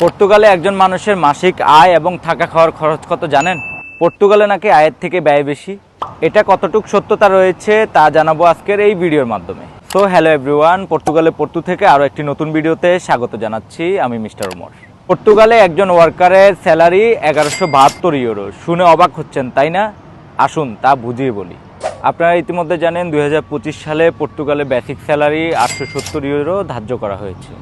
পর্তুগালে একজন মানুষের মাসিক আয় এবং থাকা খাওয়ার খরচ কত জানেন? পর্তুগালে নাকি আয়ের থেকে ব্যয় বেশি? এটা কতটুক সত্যতা রয়েছে তা জানাব আজকের এই ভিডিওর মাধ্যমে। সো হ্যালো এভরিওয়ান পর্তুগালে পর্তু থেকে আরও একটি নতুন ভিডিওতে স্বাগত জানাচ্ছি আমি মিস্টার ওমর পর্তুগালে একজন ওয়ার্কারের স্যালারি এগারোশো বাহাত্তর ইউরো। শুনে অবাক হচ্ছেন, তাই না? আসুন তা বুঝিয়ে বলি। আপনারা ইতিমধ্যে জানেন, দুই হাজার পঁচিশ সালে পর্তুগালে বেসিক স্যালারি আটশো সত্তর ইউরো ধার্য করা হয়েছে।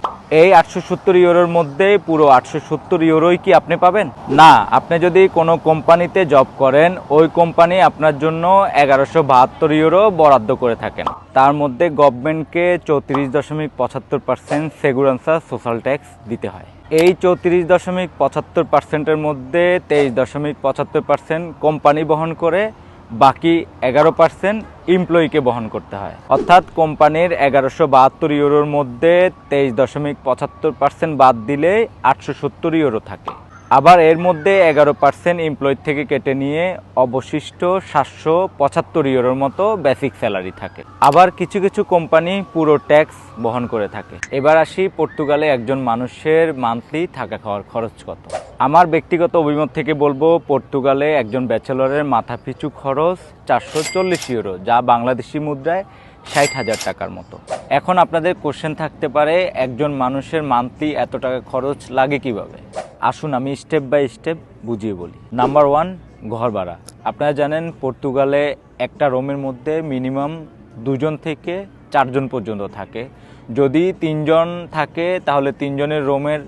এই আটশো সত্তর ইউরোর মধ্যে পুরো আটশো সত্তর ইউরোই কি আপনি পাবেন? না, আপনি যদি কোনো কোম্পানিতে জব করেন, ওই কোম্পানি আপনার জন্য এগারোশো বাহাত্তর ইউরো বরাদ্দ করে থাকেন। তার মধ্যে গভর্নমেন্টকে চৌত্রিশ দশমিক পঁচাত্তর পার্সেন্ট সেগুরান্সা সোশ্যাল ট্যাক্স দিতে হয়। এই চৌত্রিশ দশমিক পঁচাত্তর পার্সেন্টের মধ্যে তেইশ দশমিক পঁচাত্তর পার্সেন্ট কোম্পানি বহন করে বাকি এগারো পার্সেন্ট এমপ্লয়িকে বহন করতে হয়। অর্থাৎ কোম্পানির এগারোশো বাহাত্তর ইউরোর মধ্যে তেইশ দশমিক পঁচাত্তর পার্সেন্ট বাদ দিলে আটশো সত্তর ইউরো থাকে। আবার এর মধ্যে এগারো পার্সেন্ট এমপ্লয় থেকে কেটে নিয়ে অবশিষ্ট সাতশো পঁচাত্তর ইউরোর মতো বেসিক স্যালারি থাকে। আবার কিছু কিছু কোম্পানি পুরো ট্যাক্স বহন করে থাকে। এবার আসি পর্তুগালে একজন মানুষের মান্থলি থাকা খাওয়ার খরচ কত? আমার ব্যক্তিগত অভিমত থেকে বলব, পর্তুগালে একজন ব্যাচেলরের মাথাপিছু খরচ চারশো চল্লিশ ইউরো, যা বাংলাদেশি মুদ্রায় ষাট হাজার টাকার মতো। এখন আপনাদের কোশ্চেন থাকতে পারে, একজন মানুষের মান্থলি এত টাকা খরচ লাগে কীভাবে? আসুন আমি স্টেপ বাই স্টেপ বুঝিয়ে বলি। নাম্বার ওয়ান ঘর ভাড়া। আপনারা জানেন, পর্তুগালে একটা রুমের মধ্যে মিনিমাম দুজন থেকে চারজন পর্যন্ত থাকে। যদি তিনজন থাকে, তাহলে তিনজনের রুমের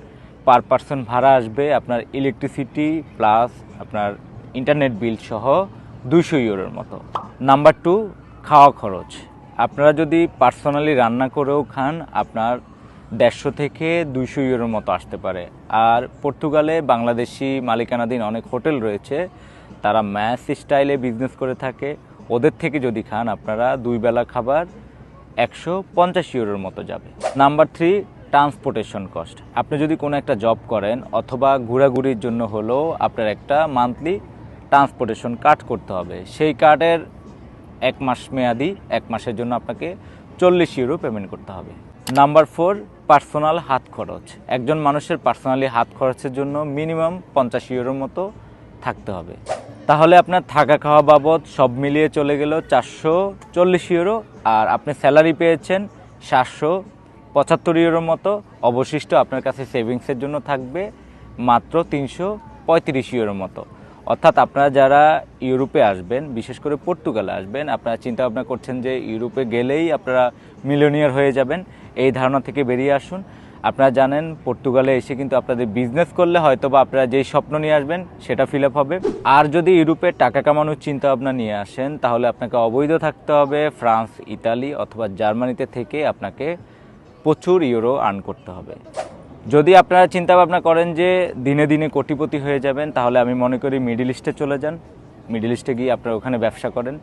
পার পার্সন ভাড়া আসবে আপনার ইলেকট্রিসিটি প্লাস আপনার ইন্টারনেট বিল সহ দুশো ইউরোর মতো। নাম্বার টু খাওয়া খরচ। আপনারা যদি পার্সোনালি রান্না করেও খান, আপনার দেড়শো থেকে দুইশো ইউরোর মতো আসতে পারে। আর পর্তুগালে বাংলাদেশি মালিকানাধীন অনেক হোটেল রয়েছে, তারা ম্যাস স্টাইলে বিজনেস করে থাকে। ওদের থেকে যদি খান, আপনারা দুই বেলা খাবার একশো পঞ্চাশ ইউরোর মতো যাবে। নাম্বার থ্রি ট্রান্সপোর্টেশন কস্ট আপনি যদি কোনো একটা জব করেন অথবা ঘোরাঘুরির জন্য হলেও আপনার একটা মান্থলি ট্রান্সপোর্টেশন কার্ড করতে হবে। সেই কার্ডের এক মাস মেয়াদি, এক মাসের জন্য আপনাকে চল্লিশ ইউরো পেমেন্ট করতে হবে। নাম্বার ফোর পার্সোনাল হাত খরচ। একজন মানুষের পার্সোনালি হাত খরচের জন্য মিনিমাম পঞ্চাশ ইউরোর মতো থাকতে হবে। তাহলে আপনার থাকা খাওয়া বাবদ সব মিলিয়ে চলে গেল চারশো চল্লিশ ইউরো আর আপনি স্যালারি পেয়েছেন সাতশো পঁচাত্তর ইউরোর মতো অবশিষ্ট আপনার কাছে সেভিংসের জন্য থাকবে মাত্র তিনশো পঁয়ত্রিশ ইউরোর মতো। অর্থাৎ আপনারা যারা ইউরোপে আসবেন, বিশেষ করে পর্তুগালে আসবেন, আপনারা চিন্তা ভাবনা করছেন যে ইউরোপে গেলেই আপনারা মিলিয়নিয়ার হয়ে যাবেন, এই ধারণা থেকে বেরিয়ে আসুন। আপনারা জানেন পর্তুগালে এসে কিন্তু আপনাদের বিজনেস করলে হয়তো বা আপনারা যেই স্বপ্ন নিয়ে আসবেন সেটা ফিল আপ হবে। আর যদি ইউরোপে টাকা কামানোর চিন্তা ভাবনা নিয়ে আসেন, তাহলে আপনাকে অবৈধ থাকতে হবে। ফ্রান্স, ইতালি অথবা জার্মানিতে থেকে আপনাকে প্রচুর ইউরো আর্ন করতে হবে। যদি আপনারা চিন্তা ভাবনা করেন যে দিনে দিনে কোটিপতি হয়ে যাবেন, তাহলে আমি মনে করি মিডিল ইস্টে চলে যান। মিডিল ইস্টে গিয়ে আপনারা ওখানে ব্যবসা করেন,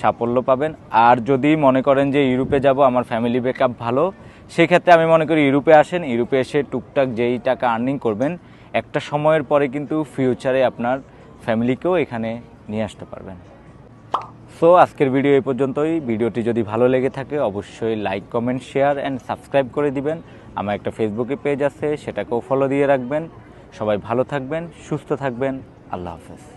সাফল্য পাবেন। আর যদি মনে করেন যে ইউরোপে যাব, আমার ফ্যামিলি ব্যাকআপ ভালো, সেক্ষেত্রে আমি মনে করি ইউরোপে আসেন। ইউরোপে এসে টুকটাক যেই টাকা আর্নিং করবেন, একটা সময়ের পরে কিন্তু ফিউচারে আপনার ফ্যামিলিকেও এখানে নিয়ে আসতে পারবেন। সো আজকের ভিডিও এই পর্যন্তই। ভিডিওটি যদি ভালো লেগে থাকে, অবশ্যই like comment share and subscribe করে দিবেন। আমার একটা ফেসবুকে পেজ আছে, সেটাকেও ফলো দিয়ে রাখবেন। সবাই ভালো থাকবেন, সুস্থ থাকবেন। আল্লাহ হাফেজ।